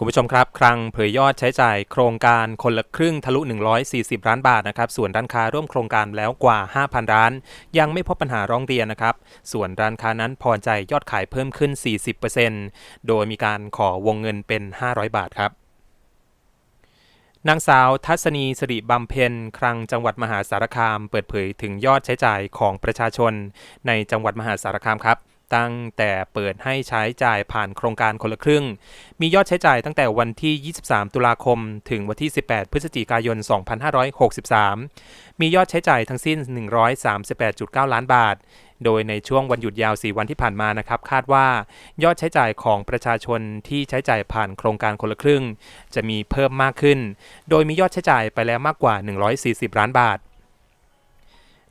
คุณผู้ชมครับครั้งเผยยอดใช้จ่ายโครงการคนละครึ่งทะลุ 140 ล้านบาทนะครับ ส่วนร้านค้าร่วมโครงการแล้วกว่า 5,000 ร้าน ยังไม่พบปัญหาร้องเรียนนะครับ ส่วนร้านค้านั้นพอใจยอดขายเพิ่มขึ้น 40%โดยมีการขอวงเงินเป็น 500 บาทครับนางสาวทัศนีสิริบำเพ็ญครังจังหวัดมหาสารคาม เปิดเผยถึงยอดใช้จ่ายของประชาชน ในจังหวัดมหาสารคามครับ ตั้งแต่เปิดให้ใช้จ่ายผ่านโครงการคนละครึ่ง มียอดใช้จ่ายตั้งแต่วันที่ 23 ตุลาคม ถึงวันที่ 18 พฤศจิกายน 2563 มียอดใช้จ่ายทั้งสิ้น 138.9 ล้านบาท โดยในช่วงวันหยุดยาว 4 วันที่ผ่านมานะครับ คาดว่ายอดใช้จ่ายของประชาชนที่ใช้จ่ายผ่านโครงการคนละครึ่ง จะมีเพิ่มมากขึ้น โดยมียอดใช้จ่ายไปแล้วมากกว่า 140 ล้านบาท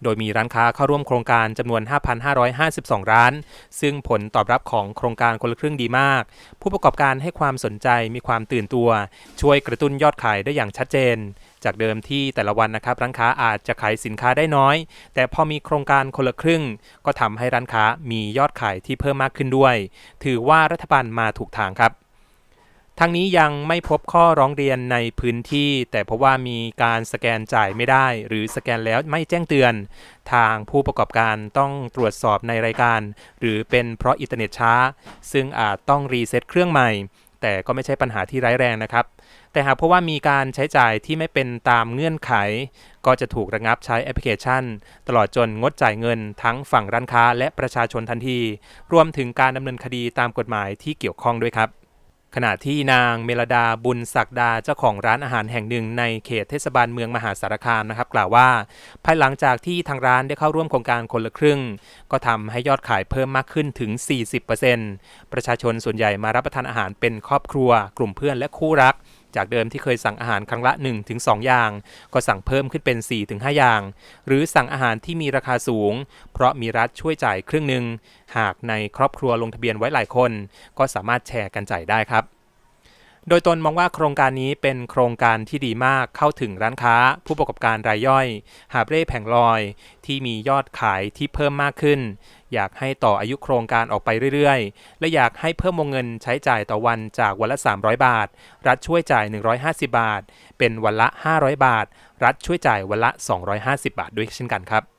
โดยมีร้านค้าเข้าร่วมโครงการจำนวน 5,552 ร้าน ซึ่งผลตอบรับของโครงการคนละครึ่งดีมาก ผู้ประกอบการให้ความสนใจมีความตื่นตัว ช่วยกระตุ้นยอดขายได้อย่างชัดเจน จากเดิมที่แต่ละวันนะครับร้านค้าอาจจะขายสินค้าได้น้อย แต่พอมีโครงการคนละครึ่ง ก็ทำให้ร้านค้ามียอดขายที่เพิ่มมากขึ้นด้วย ถือว่ารัฐบาลมาถูกทางครับ ทางนี้ยังไม่พบข้อร้องเรียนในพื้นที่ แต่เพราะว่ามีการสแกนจ่ายไม่ได้ หรือสแกนแล้วไม่แจ้งเตือน ทางผู้ประกอบการต้องตรวจสอบในรายการ หรือเป็นเพราะอินเทอร์เน็ตช้า ซึ่งอาจต้องรีเซ็ตเครื่องใหม่ แต่ก็ไม่ใช่ปัญหาที่ร้ายแรงนะครับ แต่หากเพราะว่ามีการใช้จ่ายที่ไม่เป็นตามเงื่อนไข ก็จะถูกระงับใช้แอปพลิเคชัน ตลอดจนงดจ่ายเงินทั้งฝั่งร้านค้าและประชาชนทันที รวมถึงการดำเนินคดีตามกฎหมายที่เกี่ยวข้องด้วยครับ ขณะที่นางเมลดาบุญศักดาเจ้าของร้านอาหารแห่งหนึ่งในเขตเทศบาลเมืองมหาสารคามนะครับ กล่าวว่า ภายหลังจากที่ทางร้านได้เข้าร่วมโครงการคนละครึ่ง ก็ทำให้ยอดขายเพิ่มมากขึ้นถึง 40%ประชาชนส่วนใหญ่มารับประทานอาหารเป็นครอบครัว กลุ่มเพื่อนและคู่รัก จากเดิมที่เคยสั่งอาหารครั้งละ 1-2 อย่าง ก็สั่งเพิ่มขึ้นเป็น 4-5 อย่าง หรือสั่งอาหารที่มีราคาสูง เพราะมีรัฐช่วยจ่ายครึ่งหนึ่งหากในครอบครัวลงทะเบียนไว้หลายคน ก็สามารถแชร์กันจ่ายได้ครับ โดยตนมองว่าโครงการนี้เป็นโครงการที่ดีมากเข้าถึงร้านค้า ผู้ประกอบการรายย่อย หาบเร่แผงลอย ที่มียอดขายที่เพิ่มมากขึ้น อยากให้ต่ออายุโครงการออกไปเรื่อยๆ และอยากให้เพิ่มวงเงินใช้จ่ายต่อวันจากวันละ 300 บาท รัฐช่วยจ่าย 150 บาท เป็นวันละ 500 บาท รัฐช่วยจ่ายวันละ 250 บาทด้วยเช่นกันครับ